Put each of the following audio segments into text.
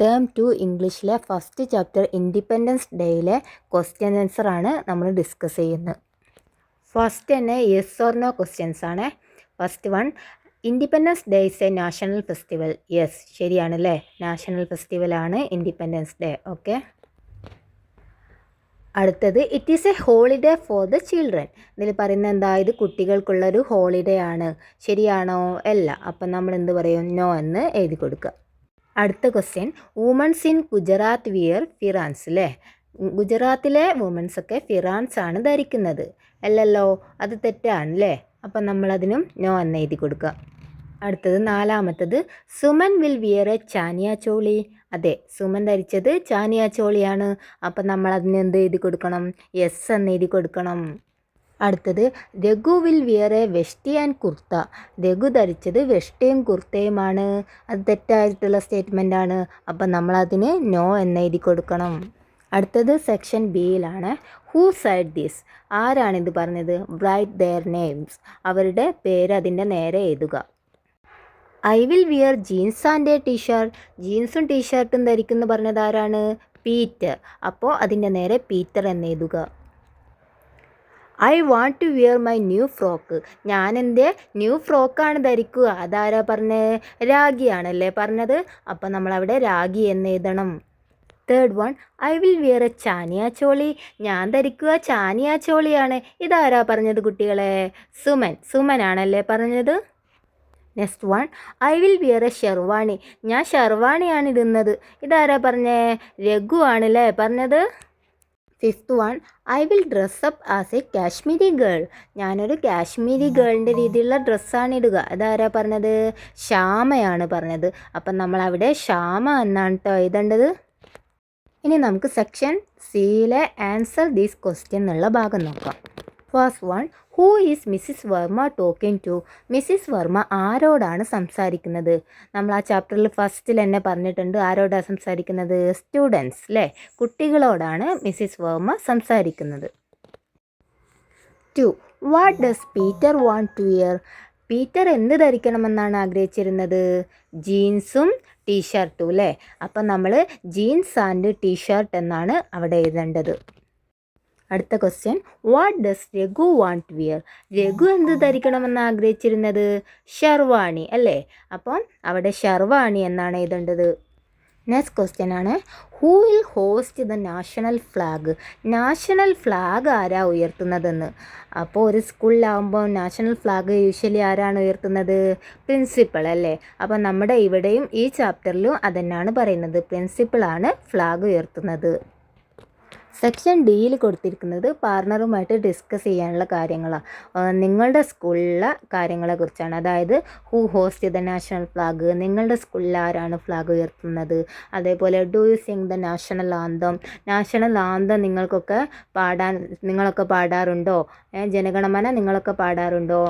Term two ഇംഗ്ലീഷിലെ first chapter independence ഡേയിലെ question answer ആണ് നമ്മൾ ഡിസ്കസ് ചെയ്യുന്നത്. ഫസ്റ്റ് തന്നെ യെസ് ഓർ നോ ക്വസ്റ്റ്യൻസ് ആണ്. First one independence day is a national festival yes ശരിയാണല്ലേ national ഫെസ്റ്റിവലാണ് ഇൻഡിപെൻഡൻസ് ഡേ ഓക്കെ അടുത്തത് it is a holiday for the children ഇതിൽ പറയുന്നത് എന്താ? ഇത് കുട്ടികൾക്കുള്ളൊരു ഹോളിഡേ ആണ്. ശരിയാണോ? അല്ല. അപ്പം നമ്മൾ എന്ത് പറയും? നോ എന്ന് എഴുതി കൊടുക്കുക. അടുത്ത question women's in Gujarat wear ഫിറാൻസ് അല്ലേ ഗുജറാത്തിലെ വുമൻസ് ഒക്കെ ഫിറാൻസ് ആണ് ധരിക്കുന്നത്. അല്ലല്ലോ? അത് തെറ്റാണ് അല്ലേ അപ്പം നമ്മളതിനും നോ എന്ന് എഴുതി കൊടുക്കുക. അടുത്തത് നാലാമത്തത്. Suman will wear a chaniya choli അതെ സുമൻ ധരിച്ചത് ചാനിയ ചോളിയാണ് അപ്പം നമ്മൾ അതിന് എന്ത് എഴുതി കൊടുക്കണം? യെസ് എന്ന് എഴുതി കൊടുക്കണം. അടുത്തത് Raghu will wear a veshti and kurta. Raghu ധരിച്ചത് വെഷ്ടിയും കുർത്തയുമാണ്. അത് തെറ്റായിട്ടുള്ള സ്റ്റേറ്റ്മെന്റ് ആണ് അപ്പം നമ്മളതിന് നോ എന്ന് എഴുതി കൊടുക്കണം. അടുത്തത് സെക്ഷൻ ബിയിലാണ്. Who said this? ആരാണിത് പറഞ്ഞത്? Write their names. അവരുടെ പേര് അതിന്റെ നേരെ എഴുതുക. I will wear jeans and a T-shirt. ജീൻസും ടീഷർട്ടും ധരിക്കുന്നു പറഞ്ഞത് ആരാണ്? പീറ്റർ. അപ്പോൾ അതിന്റെ നേരെ പീറ്റർ എന്ന് എഴുതുക. I want to wear my new frock ഞാൻ എന്റെ ന്യൂ ഫ്രോക്കാണ് ധരിക്കുക. അതാരാ പറഞ്ഞത് രാഗിയാണല്ലേ പറഞ്ഞത്? അപ്പം നമ്മളവിടെ രാഗി എന്ന് എഴുതണം. Third one I will wear a chaniya choli. ഞാൻ ധരിക്കുക ചാനിയ ചോളിയാണ്. ഇതാരാ പറഞ്ഞത് കുട്ടികളെ? സുമൻ. സുമനാണല്ലേ പറഞ്ഞത്? Next one I will wear a sherwani. ഞാൻ ഷെർവാണിയാണ് ഇടുന്നത്. ഇതാരാ പറഞ്ഞേ? രഘു ആണല്ലേ പറഞ്ഞത്? Fifth one I will dress up as a Kashmiri girl ഞാനൊരു കാശ്മീരി ഗേളിന്റെ രീതിയിലുള്ള ഡ്രസ്സാണ് ഇടുക. അതാരാ പറഞ്ഞത്? ശ്യാമയാണ് പറഞ്ഞത്. അപ്പം നമ്മൾ അവിടെ ശ്യാമ എന്നാണ് കേട്ടോ എഴുതേണ്ടത്. ഇനി നമുക്ക് സെക്ഷൻ സിയിലെ ആൻസർ ദീസ് ക്വസ്റ്റ്യൻ എന്നുള്ള ഭാഗം നോക്കാം. First one who is Mrs Varma talking to Mrs Varma ആരോടാണ് സംസാരിക്കുന്നത്? നമ്മൾ ആ ചാപ്റ്ററിൽ ഫസ്റ്റിൽ തന്നെ പറഞ്ഞിട്ടുണ്ട് ആരോടാണ് സംസാരിക്കുന്നത്? സ്റ്റുഡൻസ് അല്ലേ കുട്ടികളോടാണ് മിസ്സിസ് വർമ്മ സംസാരിക്കുന്നത്. Two what does Peter want to wear Peter എന്ത് ധരിക്കണമെന്നാണ് ആഗ്രഹിച്ചിരുന്നത്? ജീൻസും ടീഷർട്ടും അല്ലേ അപ്പം നമ്മൾ ജീൻസ് ആൻഡ് ടീഷർട്ട് എന്നാണ് അവിടെ എഴുതേണ്ടത്. അടുത്ത question what does Raghu want wear Raghu എന്ത് ധരിക്കണമെന്ന് ആഗ്രഹിച്ചിരുന്നത്? ഷർവാണി അല്ലേ? അപ്പം അവിടെ ഷർവാണി എന്നാണ് എഴുതേണ്ടത്. നെക്സ്റ്റ് ക്വസ്റ്റ്യൻ ആണ്. Who will hoist the national flag national flag ആരാ ഉയർത്തുന്നതെന്ന്? അപ്പോൾ ഒരു സ്കൂളിലാവുമ്പോൾ നാഷണൽ ഫ്ലാഗ് യൂഷ്വലി ആരാണ് ഉയർത്തുന്നത്? പ്രിൻസിപ്പൾ അല്ലേ? അപ്പോൾ നമ്മുടെ ഇവിടെയും ഈ ചാപ്റ്ററിലും അതന്നെയാണ് പറയുന്നത്. പ്രിൻസിപ്പളാണ് ഫ്ലാഗ് ഉയർത്തുന്നത്. സെക്ഷൻ ഡിയിൽ കൊടുത്തിരിക്കുന്നത് പാർട്ണറുമായിട്ട് ഡിസ്കസ് ചെയ്യാനുള്ള കാര്യങ്ങളാണ് നിങ്ങളുടെ സ്കൂളിലെ കാര്യങ്ങളെക്കുറിച്ചാണ് അതായത് who hoist the national flag നിങ്ങളുടെ സ്കൂളിൽ ആരാണ് ഫ്ലാഗ് ഉയർത്തുന്നത്? അതേപോലെ do you sing the national anthem? National anthem നിങ്ങൾക്കൊക്കെ പാടാൻ നിങ്ങളൊക്കെ പാടാറുണ്ടോ? ജനഗണമന നിങ്ങളൊക്കെ പാടാറുണ്ടോ?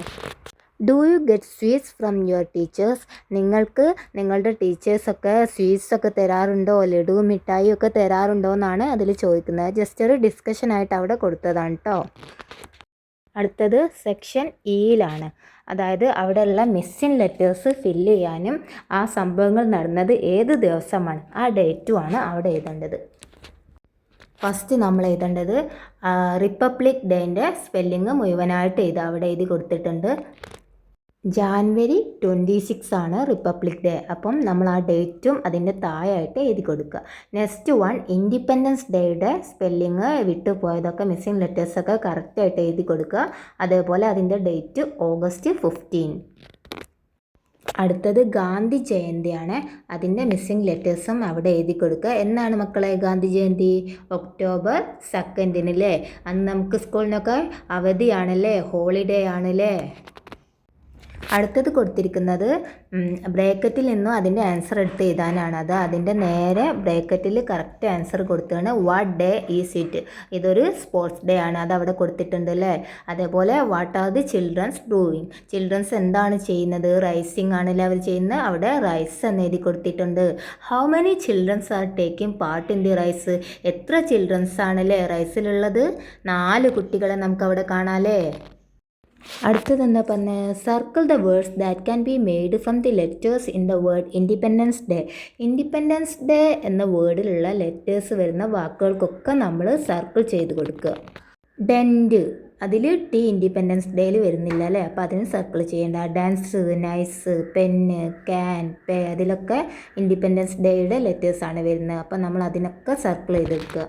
Do you get sweets from your teachers നിങ്ങൾക്ക് നിങ്ങളുടെ ടീച്ചേഴ്സൊക്കെ സ്വീറ്റ്സ് ഒക്കെ തരാറുണ്ടോ? ലഡു മിഠായി ഒക്കെ തരാറുണ്ടോ എന്നാണ് അതിൽ ചോദിക്കുന്നത്. ജസ്റ്റ് ഒരു ഡിസ്കഷനായിട്ട് അവിടെ കൊടുത്തതാണ് കേട്ടോ അടുത്തത് സെക്ഷൻ ഇയിലാണ് അതായത് അവിടെയുള്ള മിസ്സിങ് ലെറ്റേഴ്സ് ഫില്ല് ചെയ്യാനും ആ സംഭവങ്ങൾ നടന്നത് ഏത് ദിവസമാണ്? ആ ഡേറ്റുമാണ് അവിടെ എഴുതേണ്ടത്. ഫസ്റ്റ് നമ്മൾ എഴുതേണ്ടത് റിപ്പബ്ലിക് ഡേന്റെ സ്പെല്ലിങ് മുഴുവനായിട്ട് എഴുതുക അവിടെ എഴുതി കൊടുത്തിട്ടുണ്ട്. ജാൻവരി ട്വന്റി സിക്സ് ആണ് റിപ്പബ്ലിക് ഡേ. അപ്പം നമ്മൾ ആ ഡേറ്റും അതിന്റെ താഴായിട്ട് എഴുതി കൊടുക്കുക. നെക്സ്റ്റ് വൺ ഇൻഡിപെൻഡൻസ് ഡേയുടെ സ്പെല്ലിങ് വിട്ടുപോയതൊക്കെ മിസ്സിങ് ലെറ്റേഴ്സൊക്കെ കറക്റ്റായിട്ട് എഴുതി കൊടുക്കുക. അതേപോലെ അതിന്റെ ഡേറ്റ് ഓഗസ്റ്റ് ഫിഫ്റ്റീൻ. അടുത്തത് ഗാന്ധി ജയന്തിയാണ്. അതിന്റെ മിസ്സിംഗ് ലെറ്റേഴ്സും അവിടെ എഴുതി കൊടുക്കുക. എന്നാണ് മക്കളെ ഗാന്ധി ജയന്തി? ഒക്ടോബർ സെക്കൻഡിനല്ലേ? അന്ന് നമുക്ക് സ്കൂളിനൊക്കെ അവധിയാണല്ലേ? ഹോളിഡേ ആണല്ലേ? അടുത്തത് കൊടുത്തിരിക്കുന്നത് ബ്രേക്കറ്റിൽ നിന്നും അതിന്റെ ആൻസർ എടുത്ത് എഴുതാനാണ്. അത് അതിന്റെ നേരെ ബ്രേക്കറ്റിൽ കറക്റ്റ് ആൻസർ കൊടുത്താണ് വാട്ട് ഡേ ഈസ് ഇറ്റ് ഇതൊരു സ്പോർട്സ് ഡേ ആണ് അത് അവിടെ കൊടുത്തിട്ടുണ്ട് അല്ലേ? അതേപോലെ what are the childrens doing childrens എന്താണ് ചെയ്യുന്നത്? റൈസിങ് ആണല്ലേ അവർ ചെയ്യുന്നത്? അവിടെ റൈസ് എന്ന് എഴുതി കൊടുത്തിട്ടുണ്ട്. How many childrens are taking part in the race എത്ര ചിൽഡ്രൻസ് ആണല്ലേ റൈസിലുള്ളത് നാല് കുട്ടികളെ നമുക്ക് അവിടെ കാണാമല്ലേ അടുത്തത് എന്താ പറഞ്ഞത് circle the words that can be made from the letters in the word independence day independence day എന്ന വേർഡിലുള്ള ലെറ്റേഴ്സ് വരുന്ന വാക്കുകൾക്കൊക്കെ നമ്മൾ സർക്കിൾ ചെയ്ത് കൊടുക്കുക. ഡെന്റ് അതിൽ ടി ഇൻഡിപെൻഡൻസ് ഡേയിൽ വരുന്നില്ല അല്ലേ? അപ്പോൾ അതിന് സർക്കിൾ ചെയ്യേണ്ട. Dance nice pen can pay അതിലൊക്കെ ഇൻഡിപെൻഡൻസ് ഡേയുടെ ലെറ്റേഴ്സാണ് വരുന്നത്. അപ്പോൾ നമ്മൾ അതിനൊക്കെ സർക്കിൾ ചെയ്തെടുക്കുക.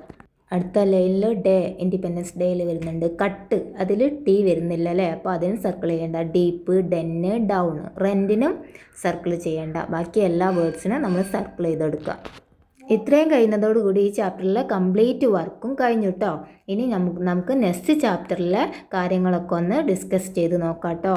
അടുത്ത ലൈനിൽ ഡേ ഇൻഡിപെൻഡൻസ് ഡേയിൽ വരുന്നുണ്ട്. കട്ട് അതിൽ ടി വരുന്നില്ല അല്ലേ? അപ്പോൾ അതിന് സർക്കിൾ ചെയ്യേണ്ട. ഡീപ്പ് ഡെന്ന് ഡൗൺ റെന്റിനും സർക്കിൾ ചെയ്യേണ്ട. ബാക്കി എല്ലാ വേർഡ്സിനും നമ്മൾ സർക്കിൾ ചെയ്തെടുക്കുക. ഇത്രയും കഴിയുന്നതോടുകൂടി ഈ ചാപ്റ്ററിലെ കംപ്ലീറ്റ് വർക്കും കഴിഞ്ഞു കേട്ടോ ഇനി നമുക്ക് നമുക്ക് നെക്സ്റ്റ് ചാപ്റ്ററിലെ കാര്യങ്ങളൊക്കെ ഒന്ന് ഡിസ്കസ് ചെയ്ത് നോക്കാം കേട്ടോ